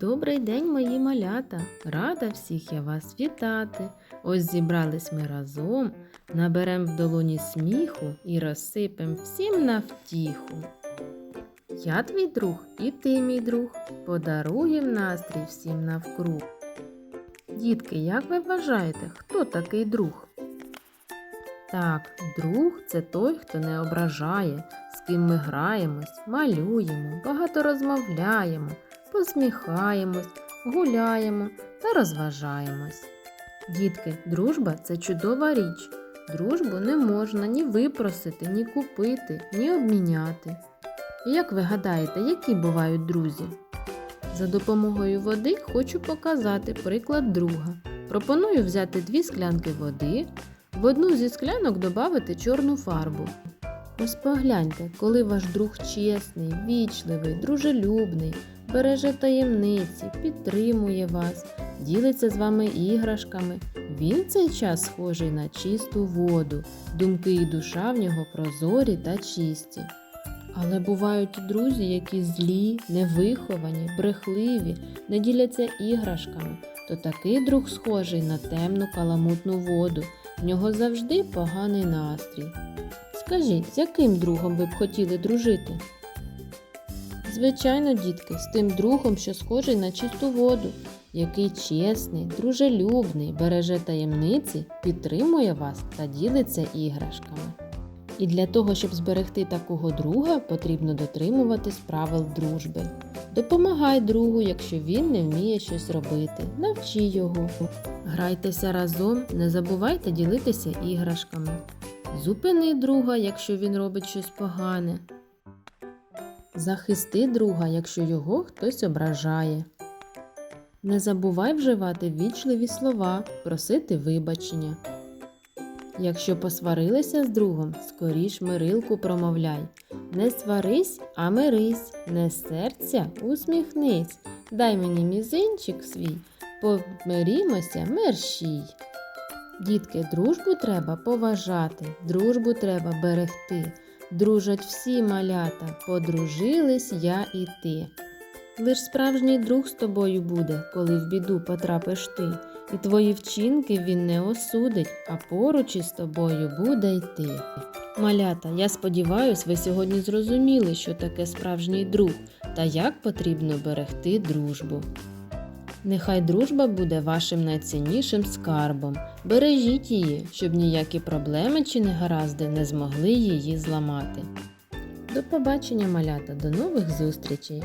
Добрий день, мої малята! Рада всіх я вас вітати. Ось зібрались ми разом, наберем в долоні сміху і розсипем всім на втіху. Я твій друг і ти, мій друг, подаруєм настрій всім навкруг. Дітки, як ви вважаєте, хто такий друг? Так, друг це той, хто не ображає, з ким ми граємось, малюємо, багато розмовляємо посміхаємось, гуляємо та розважаємось. Дітки, дружба це чудова річ. Дружбу не можна ні випросити, ні купити, ні обміняти. Як ви гадаєте, які бувають друзі? За допомогою води хочу показати приклад друга. Пропоную взяти дві склянки води, в одну зі склянок додати чорну фарбу. Ось погляньте, коли ваш друг чесний, вічливий, дружелюбний, береже таємниці, підтримує вас, ділиться з вами іграшками. Він цей час схожий на чисту воду, думки і душа в нього прозорі та чисті. Але бувають друзі, які злі, невиховані, брехливі, не діляться іграшками, то такий друг схожий на темну каламутну воду, в нього завжди поганий настрій. Скажіть, з яким другом ви б хотіли дружити? Звичайно, дітки, з тим другом, що схожий на чисту воду, який чесний, дружелюбний, береже таємниці, підтримує вас та ділиться іграшками. І для того, щоб зберегти такого друга, потрібно дотримуватись правил дружби. Допомагай другу, якщо він не вміє щось робити, навчи його. Грайтеся разом, не забувайте ділитися іграшками. Зупини друга, якщо він робить щось погане. Захисти друга, якщо його хтось ображає. Не забувай вживати вічливі слова, просити вибачення. Якщо посварилися з другом, скоріш мирилку промовляй. Не сварись, а мирись, не серця, усміхнись. Дай мені мізинчик свій, помирімося мерщій. Дітки, дружбу треба поважати, дружбу треба берегти. Дружать всі малята, подружились я і ти. Лиш справжній друг з тобою буде, коли в біду потрапиш ти, і твої вчинки він не осудить, а поруч із тобою буде йти. Малята, я сподіваюсь, ви сьогодні зрозуміли, що таке справжній друг та як потрібно берегти дружбу. Нехай дружба буде вашим найціннішим скарбом. Бережіть її, щоб ніякі проблеми чи негаразди не змогли її зламати. До побачення, малята, до нових зустрічей!